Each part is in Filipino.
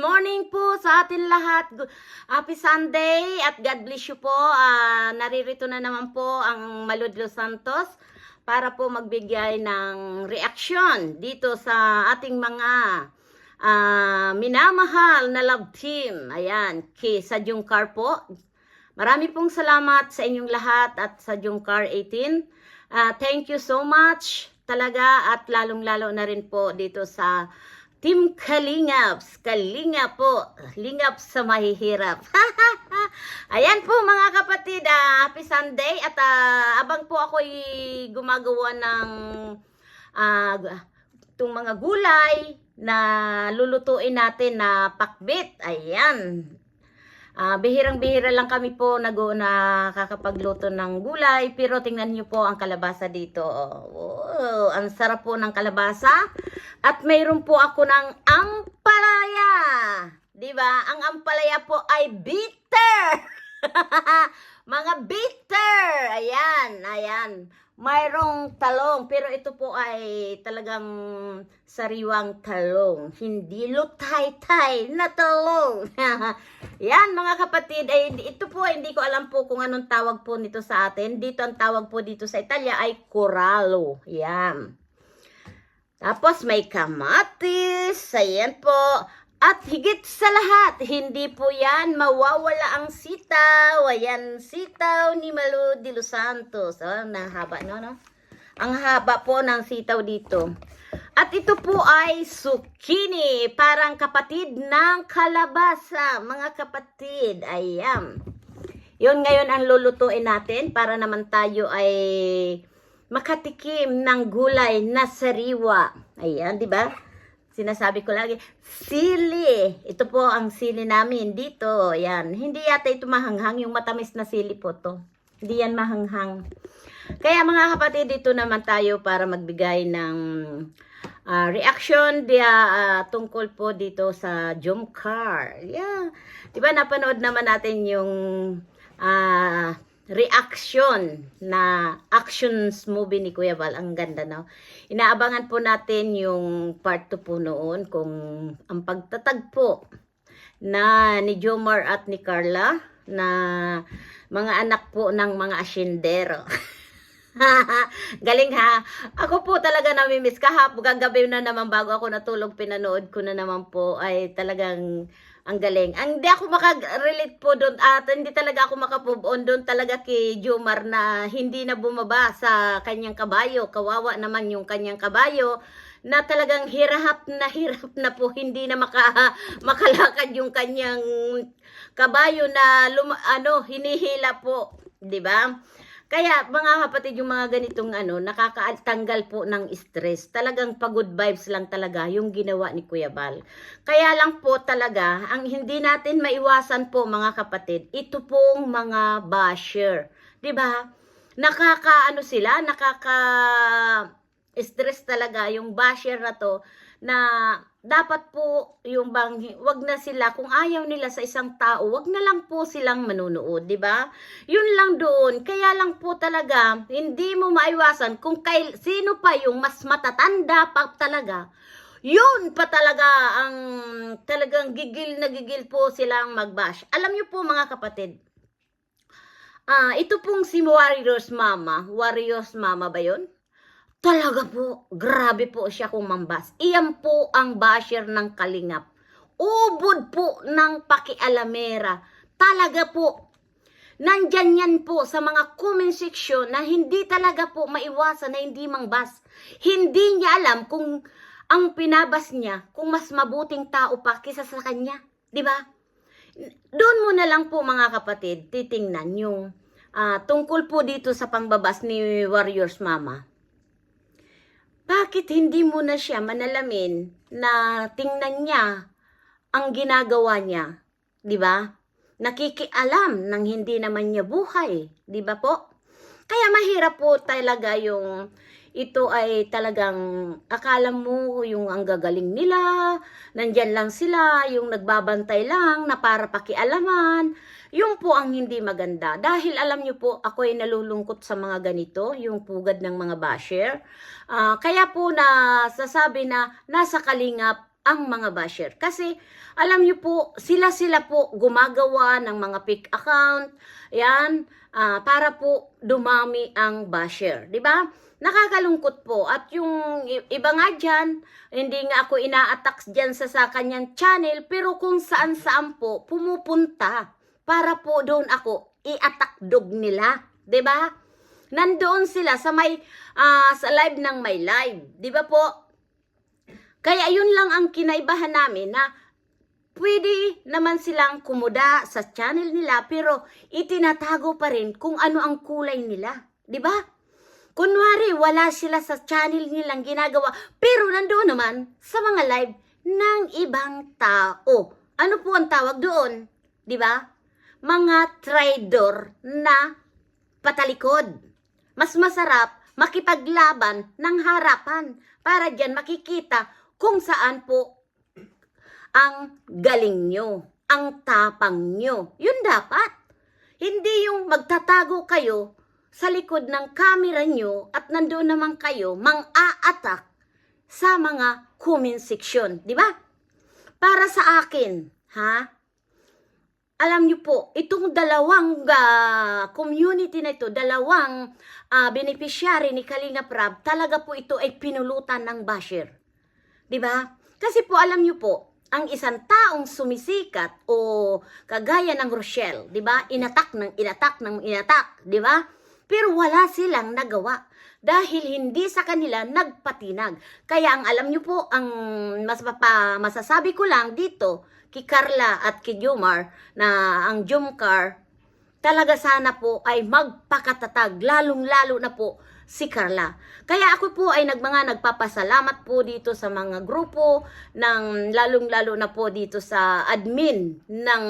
morning po sa atin lahat. Happy Sunday at God bless you po. Ah, naririto na naman po ang Maludlo Santos para po magbigay ng reaksyon dito sa ating mga ah, minamahal na love team. Ayan, kay sa Jungkar po. Marami pong salamat sa inyong lahat at sa Jungkar 18. Ah, thank you so much talaga at lalong-lalo na rin po dito sa Team Kalingaps. Kalingap po. Lingap sa mahihirap. Ayan po mga kapatid. ah, happy Sunday. At ah, abang po ako'y gumagawa ng g- itong mga gulay na lulutuin natin na pakbit. Ayan. Ah, bihirang-bihira lang kami po nag nakakapagluto ng gulay pero tingnan niyo po ang kalabasa dito. Oh, ang sarap po ng kalabasa. At mayroon po ako ng ampalaya. 'Di ba? Ang ampalaya po ay bitter. Mga bitter. Ayan, ayan. Mayroong talong, pero ito po ay talagang sariwang talong. Hindi lutay-tay na talong. Yan mga kapatid, ay ito po hindi ko alam po kung anong tawag po nito sa atin. Dito ang tawag po dito sa Italia ay corallo. Yan. Tapos may kamatis. Ayan po. At higit sa lahat, hindi po yan mawawala ang sitaw. Ayan, sitaw ni Malu de Los Santos. Oh, nahaba, no, no? Ang haba po ng sitaw dito. At ito po ay zucchini, parang kapatid ng kalabasa, mga kapatid. Ayan. Yun ngayon ang lulutuin natin para naman tayo ay makatikim ng gulay na sariwa. Ayan, di ba? Sinasabi ko lagi, sili. Ito po ang sili namin dito. Ayan. Hindi yata ito mahanghang. Yung matamis na sili po to. Hindi yan mahanghang. Kaya mga kapatid, dito naman tayo para magbigay ng ah, reaction dia ah, tungkol po dito sa Jumcar. Yeah. 'Di ba napanood naman natin yung ah, reaction na actions movie ni Kuya Val. Ang ganda no. Inaabangan po natin yung part 2 po noon kung ang pagtatagpo na ni Jomar at ni Carla na mga anak po ng mga asyendero. Galing ha. Ako po talaga namimiss. Kahapon, gagabi na naman bago ako natulog, pinanood ko na naman po ay talagang ang galing. Ang hindi ako makag-relate po doon at hindi talaga ako makapove on doon talaga kay Jomar na hindi na bumaba sa kanyang kabayo. Kawawa naman yung kanyang kabayo na talagang hirap na hirap na po hindi na maka, makalakad yung kanyang kabayo na luma, ano hinihila po, 'di ba? Kaya mga kapatid, yung mga ganitong ano, nakakatanggal po ng stress. Talagang pagod vibes lang talaga yung ginawa ni Kuya Bal. Kaya lang po talaga, ang hindi natin maiwasan po mga kapatid, ito pong mga basher. 'Di ba? Nakaka ano sila, nakaka stress talaga yung basher na to na dapat po yung bang wag na sila kung ayaw nila sa isang tao, wag na lang po silang manunood, 'di ba? Yun lang doon. Kaya lang po talaga hindi mo maiwasan kung kay sino pa yung mas matatanda pa talaga. Yun pa talaga ang talagang gigil na gigil po silang magbash. Alam niyo po mga kapatid, Ah, ito pong si Warriors Mama. Warriors Mama ba 'yon? Talaga po, grabe po siya kung mambas. Iyan po ang basher ng kalingap. Ubod po ng pakialamera. Talaga po. Nandyan yan po sa mga comment section na hindi talaga po maiwasan na hindi mangbas. Hindi niya alam kung ang pinabas niya, kung mas mabuting tao pa kisa sa kanya. Di ba? Doon mo na lang po mga kapatid, titingnan yung ah, tungkol po dito sa pangbabas ni Warriors Mama bakit hindi mo na siya manalamin na tingnan niya ang ginagawa niya? 'Di ba? Nakikialam ng hindi naman niya buhay, 'di ba po? Kaya mahirap po talaga yung ito ay talagang akala mo yung ang gagaling nila, nandyan lang sila, yung nagbabantay lang na para pakialaman. Yung po ang hindi maganda. Dahil alam nyo po, ako ay nalulungkot sa mga ganito, yung pugad ng mga basher. Ah, kaya po na sasabi na nasa kalingap ang mga basher. Kasi alam niyo po, sila-sila po gumagawa ng mga fake account, yan, ah, para po dumami ang basher. Ba? Nakakalungkot po. At yung iba nga dyan, hindi nga ako ina-attack dyan sa, sa kanyang channel, pero kung saan-saan po pumupunta para po doon ako i-attack dog nila. 'di ba? Nandoon sila sa may ah, sa live ng may live, 'di ba po? Kaya yun lang ang kinaibahan namin na pwede naman silang kumuda sa channel nila pero itinatago pa rin kung ano ang kulay nila, 'di ba? Kunwari, wala sila sa channel nilang ginagawa, pero nandoon naman sa mga live ng ibang tao. Ano po ang tawag doon? 'Di ba? Mga trader na patalikod. Mas masarap makipaglaban ng harapan para diyan makikita kung saan po ang galing nyo, ang tapang nyo. Yun dapat. Hindi yung magtatago kayo sa likod ng camera nyo at nandoon naman kayo mang-a-attack sa mga comment section. Di ba? Para sa akin, ha? Alam niyo po, itong dalawang ah, community na ito, dalawang ah, beneficiary ni Kalinga Prab, talaga po ito ay pinulutan ng basher. 'Di ba? Kasi po alam niyo po, ang isang taong sumisikat o kagaya ng Rochelle, 'di ba? Inatak ng inatak ng inatak, 'di ba? Pero wala silang nagawa dahil hindi sa kanila nagpatinag. Kaya ang alam niyo po, ang mas mapa, masasabi ko lang dito kay Carla at kay Jomar na ang Jomcar talaga sana po ay magpakatatag, lalong-lalo na po si Carla. Kaya ako po ay nagmanga nagpapasalamat po dito sa mga grupo ng lalong-lalo na po dito sa admin ng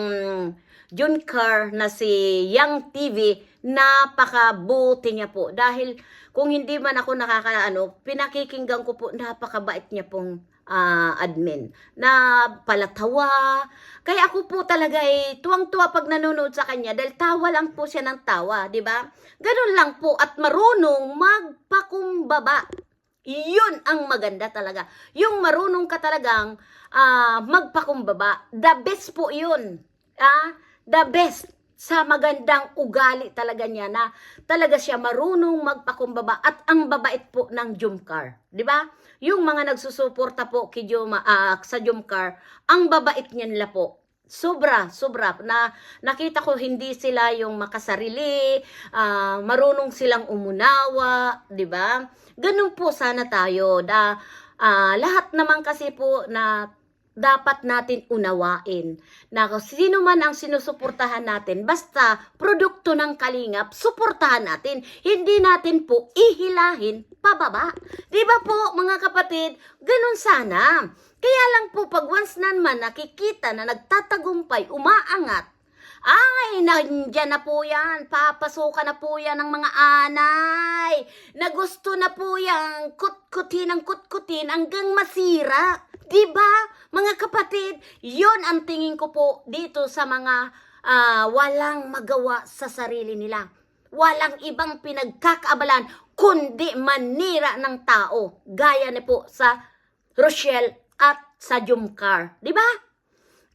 Juncar na si Young TV, napakabuti niya po. Dahil kung hindi man ako nakakaano, pinakikinggan ko po, napakabait niya pong ah, admin. Na palatawa. Kaya ako po talaga ay tuwang-tuwa pag nanonood sa kanya dahil tawa lang po siya ng tawa, di ba? Ganun lang po at marunong magpakumbaba. Yun ang maganda talaga. Yung marunong ka talagang ah, magpakumbaba. The best po yun. Ah, the best sa magandang ugali talaga niya na talaga siya marunong magpakumbaba at ang babait po ng Jumcar. Di ba? Yung mga nagsusuporta po kay Juma, ah, sa Jumcar, ang babait niya nila po. Sobra, sobra. Na, nakita ko hindi sila yung makasarili, ah, marunong silang umunawa, di ba? Ganun po sana tayo. Da, ah, lahat naman kasi po na dapat natin unawain na sino man ang sinusuportahan natin, basta produkto ng kalingap, suportahan natin. Hindi natin po ihilahin pababa. Di ba po, mga kapatid, ganun sana. Kaya lang po, pag once na naman nakikita na nagtatagumpay, umaangat, ay, nandyan na po yan. Papasukan na po yan ng mga anay. Na gusto na po yan. Kutkutin ang kutkutin hanggang masira. Diba, mga kapatid? Yon ang tingin ko po dito sa mga ah, walang magawa sa sarili nila. Walang ibang pinagkakaabalan kundi manira ng tao. Gaya na po sa Rochelle at sa Jumcar. Di ba?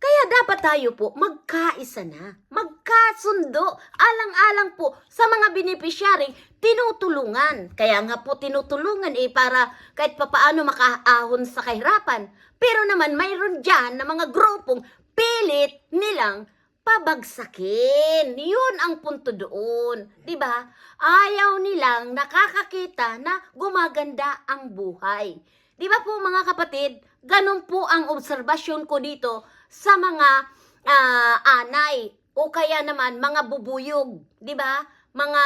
Kaya dapat tayo po magkaisa na, magkasundo, alang-alang po sa mga beneficiary, tinutulungan. Kaya nga po tinutulungan eh para kahit papaano makaahon sa kahirapan. Pero naman mayroon dyan na mga grupong pilit nilang pabagsakin. Yun ang punto doon. ba? Ayaw nilang nakakakita na gumaganda ang buhay. 'Di ba po mga kapatid? Ganun po ang obserbasyon ko dito sa mga ah, anay o kaya naman mga bubuyog, 'di ba? Mga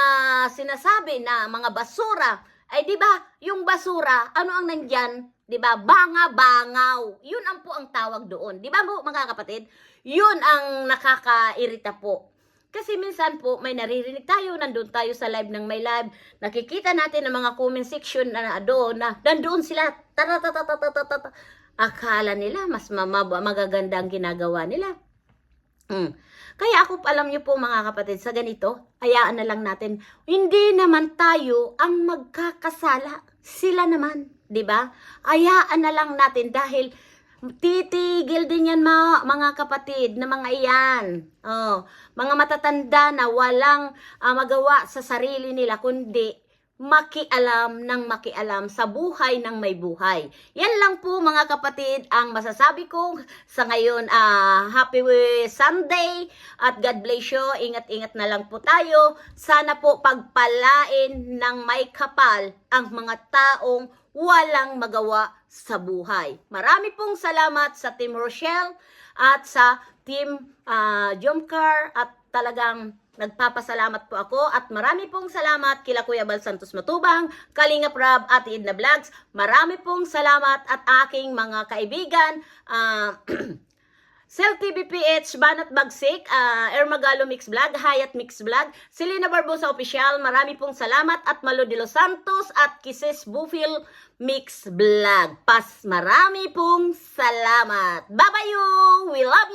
sinasabi na mga basura. Ay 'di ba? Yung basura, ano ang nandyan? 'Di ba? Banga-bangaw. Yun ang po ang tawag doon. 'Di ba mga kapatid? Yun ang nakakairita po. Kasi minsan po, may naririnig tayo, nandun tayo sa live ng may live, nakikita natin ang mga comment section na doon, na nandoon sila, taratatatatata, akala nila, mas mamaba, magaganda ang ginagawa nila. Mm. Kaya ako, alam niyo po mga kapatid, sa ganito, hayaan na lang natin, hindi naman tayo ang magkakasala, sila naman, di ba? Hayaan na lang natin dahil Titigil din yan ma- mga kapatid na mga iyan. Oh, mga matatanda na walang ah, magawa sa sarili nila kundi makialam ng makialam sa buhay ng may buhay. Yan lang po mga kapatid ang masasabi ko sa ngayon. ah happy Sunday at God bless you. Ingat-ingat na lang po tayo. Sana po pagpalain ng may kapal ang mga taong walang magawa sa buhay. Marami pong salamat sa Team Rochelle at sa Team uh, Jomcar at talagang nagpapasalamat po ako at marami pong salamat kila Kuya Bal Santos Matubang, Kalinga Prab at Idna Vlogs. Marami pong salamat at aking mga kaibigan, ah, Cell TV PH, Banat Bagsik, uh, Ermagalo Mix Vlog, Hayat Mix Vlog, Selena Barbosa Official, marami pong salamat at Malo de los Santos at Kisses Bufil Mix Vlog. Pas marami pong salamat. Bye-bye you! We love